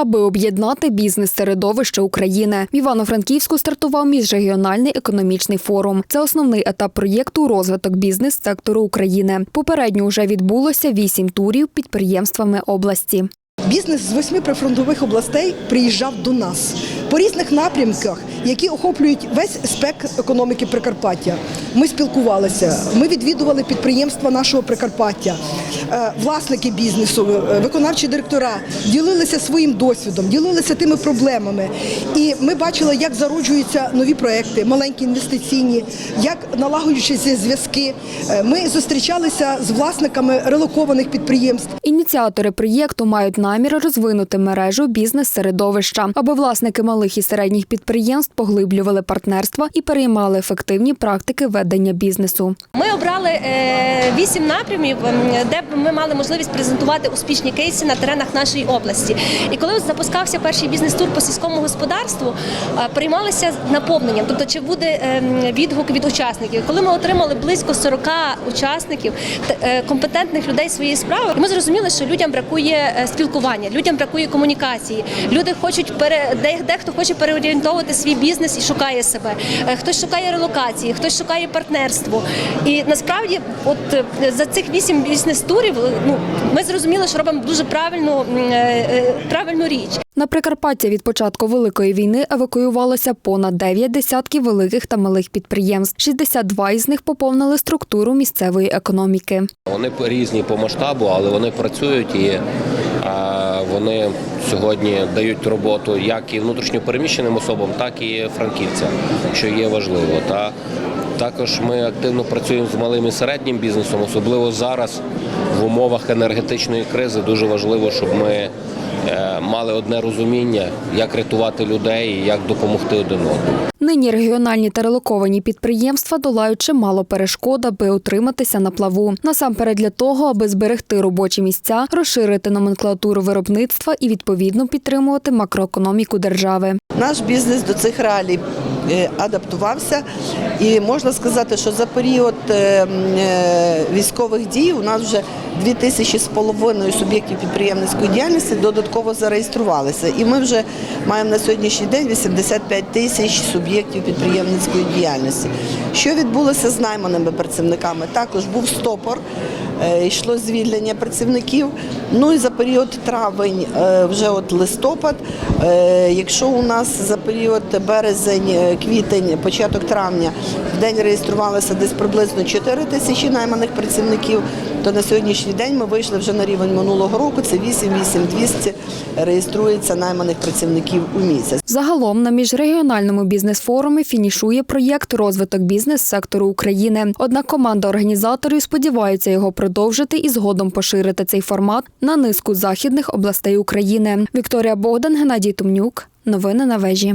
Аби об'єднати бізнес-середовище України, в Івано-Франківську стартував міжрегіональний економічний форум. Це основний етап проєкту розвиток бізнес-сектору України. Попередньо вже відбулося вісім турів підприємствами області. Бізнес з восьми прифронтових областей приїжджав до нас по різних напрямках, які охоплюють весь спектр економіки Прикарпаття. Ми спілкувалися, ми відвідували підприємства нашого Прикарпаття, Е, власники бізнесу, е, виконавчі директора ділилися своїм досвідом, ділилися тими проблемами. І ми бачили, як зароджуються нові проекти, маленькі інвестиційні, як налагоджуються зв'язки. Е, Ми зустрічалися з власниками релокованих підприємств. Ініціатори проєкту мають намір розвинути мережу бізнес-середовища, аби власники малих і середніх підприємств поглиблювали партнерства і переймали ефективні практики ведення бізнесу. Ми обрали е, вісім напрямів, ем, де ми мали можливість презентувати успішні кейси на теренах нашої області. І коли запускався перший бізнес-тур по сільському господарству, е, приймалися наповненням, тобто чи буде ем, відгук від учасників. Коли ми отримали близько 40 учасників, е, компетентних людей своєї справи, ми зрозуміли, що людям бракує спілкування, людям бракує комунікації. Люди хочуть пере де- дехто хоче переорієнтовувати свій бізнес і шукає себе. Е, Хтось шукає релокації, хтось шукає партнерство. І насправді, от е, за цих вісім бізнес-турів, е, ну ми зрозуміли, що робимо дуже правильну, правильну річ. На Прикарпаття від початку Великої війни евакуювалося понад 9 десятків великих та малих підприємств. 62 із них поповнили структуру місцевої економіки. Вони по- різні по масштабу, але вони працюють і вони сьогодні дають роботу як і внутрішньопереміщеним особам, так і франківцям, що є важливо. Та також ми активно працюємо з малим і середнім бізнесом, особливо зараз в умовах енергетичної кризи. Дуже важливо, щоб ми мали одне розуміння, як рятувати людей як допомогти один одному. Нині регіональні та релоковані підприємства долають чимало перешкод, аби утриматися на плаву. Насамперед для того, аби зберегти робочі місця, розширити номенклатуру виробництва і відповідно підтримувати макроекономіку держави. Наш бізнес до цих реалій е, адаптувався, і можна сказати, що за період е, е, військових дій у нас вже дві тисячі з половиною суб'єктів підприємницької діяльності додатково зареєструвалися. І ми вже маємо на сьогоднішній день 85 тисяч суб'єктів підприємницької діяльності. Що відбулося з найманими працівниками? Також був стопор, йшло звільнення працівників. Ну і за період травень, е, вже от листопад, е, якщо у нас за період березень, е, квітень, початок травня в день реєструвалося десь приблизно 4 тисячі найманих працівників, то на сьогоднішній день ми вийшли вже на рівень минулого року. Це 8-8-200 реєструється найманих працівників у місяць. Загалом на міжрегіональному бізнес-форумі фінішує проєкт розвиток бізнес-сектору України. Однак команда організаторів сподівається його продовжити і згодом поширити цей формат на низку західних областей України. Вікторія Богдан, Геннадій Тумнюк. Новини на вежі.